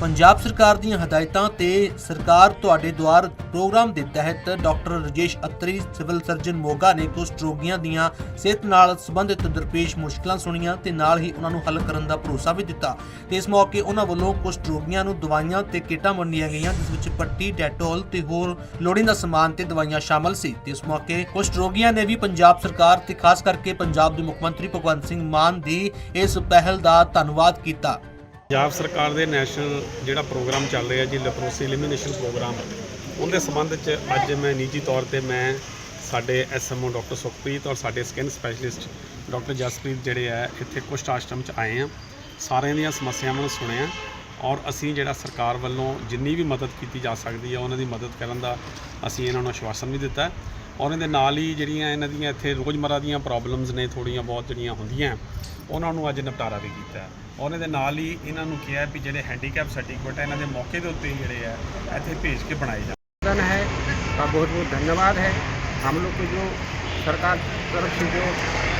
ਪੰਜਾਬ ਸਰਕਾਰ ਦੀਆਂ ਹਦਾਇਤਾਂ ਤੇ ਸਰਕਾਰ ਤੁਹਾਡੇ ਦੁਆਰ ਪ੍ਰੋਗਰਾਮ ਦੇ ਤਹਿਤ doctor Rajesh Atri, civil surgeon Moga ਨੇ ਕੁਸ਼ਟ ਰੋਗੀਆਂ ਦੀਆਂ ਸਿਹਤ ਨਾਲ ਸੰਬੰਧਿਤ ਦਰਪੇਸ਼ ਮੁਸ਼ਕਲਾਂ ਸੁਣੀਆਂ ਤੇ ਨਾਲ ਹੀ ਉਹਨਾਂ ਨੂੰ ਹੱਲ ਕਰਨ ਦਾ ਭਰੋਸਾ ਵੀ ਦਿੱਤਾ। ਤੇ ਇਸ ਮੌਕੇ ਉਹਨਾਂ ਵੱਲੋਂ ਕੁਸ਼ਟ ਰੋਗੀਆਂ ਨੂੰ ਦਵਾਈਆਂ ਤੇ ਕਿੱਟਾਂ ਵੰਡੀਆਂ ਗਈਆਂ, ਜਿਸ ਵਿੱਚ ਪੱਟੀ, ਡੈਟੋਲ ਤੇ ਹੋਰ ਲੋੜੀਂਦਾ ਸਮਾਨ ਤੇ ਦਵਾਈਆਂ ਸ਼ਾਮਲ ਸੀ। ਤੇ ਇਸ ਮੌਕੇ ਕੁਸ਼ਟ ਰੋਗੀਆਂ ਨੇ ਵੀ ਪੰਜਾਬ ਸਰਕਾਰ ਤੇ ਖਾਸ ਕਰਕੇ ਪੰਜਾਬ ਦੇ ਮੁੱਖ ਮੰਤਰੀ ਭਗਵੰਤ ਸਿੰਘ ਮਾਨ ਦੀ ਇਸ ਪਹਿਲ ਦਾ ਧੰਨਵਾਦ ਕੀਤਾ। ਪੰਜਾਬ ਸਰਕਾਰ ਦੇ ਨੈਸ਼ਨਲ ਜਿਹੜਾ ਪ੍ਰੋਗਰਾਮ ਚੱਲ ਰਿਹਾ ਜੀ ਲੈਪਰੋਸੀ ਐਲੀਮੀਨੇਸ਼ਨ ਪ੍ਰੋਗਰਾਮ ਉਹਦੇ ਸੰਬੰਧ 'ਚ ਅੱਜ ਮੈਂ ਨਿੱਜੀ ਤੌਰ ਤੇ ਮੈਂ ਸਾਡੇ ਐਸਐਮਓ ਡਾਕਟਰ ਸੁਖਪ੍ਰੀਤ ਔਰ ਸਾਡੇ ਸਕਿਨ ਸਪੈਸ਼ਲਿਸਟ ਡਾਕਟਰ ਜਸਪ੍ਰੀਤ ਜਿਹੜੇ ਆ, ਇੱਥੇ ਕੁਸ਼ਟ ਆਸ਼ਰਮ 'ਚ ਆਏ ਆ। ਸਾਰਿਆਂ ਦੀਆਂ ਸਮੱਸਿਆਵਾਂ ਨੂੰ ਸੁਣਿਆ ਔਰ ਅਸੀਂ ਜਿਹੜਾ ਸਰਕਾਰ ਵੱਲੋਂ ਜਿੰਨੀ ਵੀ ਮਦਦ ਕੀਤੀ ਜਾ ਸਕਦੀ ਹੈ ਉਹਨਾਂ ਦੀ ਮਦਦ ਕਰਨ ਦਾ ਅਸੀਂ ਇਹਨਾਂ ਨੂੰ ਆਸ਼ਵਾਸਨ ਵੀ ਦਿੱਤਾ। ਔਰ ਇਹਦੇ ਨਾਲ ਹੀ ਜਿਹੜੀਆਂ ਇਹਨਾਂ ਦੀਆਂ ਇੱਥੇ ਰੋਜ਼ਮਰਰਾ ਦੀਆਂ ਪ੍ਰੋਬਲਮਸ ਨੇ ਥੋੜੀਆਂ ਬਹੁਤ ਜਿਹੜੀਆਂ ਹੁੰਦੀਆਂ ਉਹਨਾਂ ਨੂੰ ਅੱਜ ਨਿਪਟਾਰਾ ਵੀ ਕੀਤਾ ਹੈ। ਔਰ ਇਹਦੇ ਨਾਲ ਹੀ ਇਹਨਾਂ ਨੂੰ ਕਿਹਾ ਵੀ ਜਿਹੜੇ ਹੈਂਡੀਕੈਪ ਸਰਟੀਫਿਕੇਟ ਹੈ ਇਹਨਾਂ ਦੇ ਮੌਕੇ ਦੇ ਉੱਤੇ ਹੀ ਜਿਹੜੇ ਆ ਇੱਥੇ ਭੇਜ ਕੇ ਬਣਾਏ ਜਾਣ धन है का बहुत बहुत धन्यवाद है हम लोग को जो सरकार तरफ से जो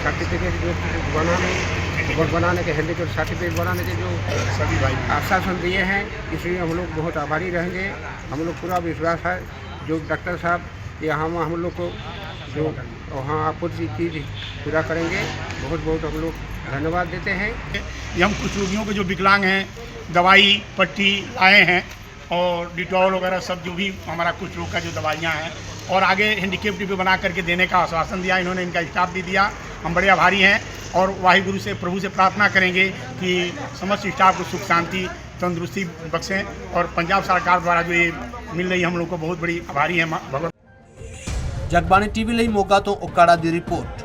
सर्टिफिकेट जो बनाने वो बनाने के हेलीकॉप्टर सर्टिफिकेट बनाने के जो सभी भाई आश्वासन दिए हैं इसलिए हम लोग बहुत आभारी रहेंगे हम लोग पूरा विश्वास है जो डॉक्टर साहब यहाँ हम लोग को जो वहाँ आपूर्ति की भी पूरा करेंगे। बहुत बहुत हम लोग धन्यवाद देते हैं। ये हम कुछ रोगियों के जो विकलांग हैं, दवाई, पट्टी लाए हैं और डिटॉल वगैरह सब जो भी हमारा कुछ रोग का जो दवाइयाँ हैं और आगे हैंडीकेप डिब्बे बना करके देने का आश्वासन दिया, इन्होंने इनका स्टाफ भी दिया। हम बड़े आभारी हैं और वाहिगुरु से, प्रभु से प्रार्थना करेंगे कि समस्त स्टाफ को सुख, शांति, तंदुरुस्ती बख्शें और पंजाब सरकार द्वारा जो ये मिल रही हम लोग को बहुत बड़ी आभारी है। भगवत ਜਗਬਾਣੀ ਟੀਵੀ ਲਈ ਮੋਗਾ ਤੋਂ ਓਕਾੜਾ ਦੀ ਰਿਪੋਰਟ।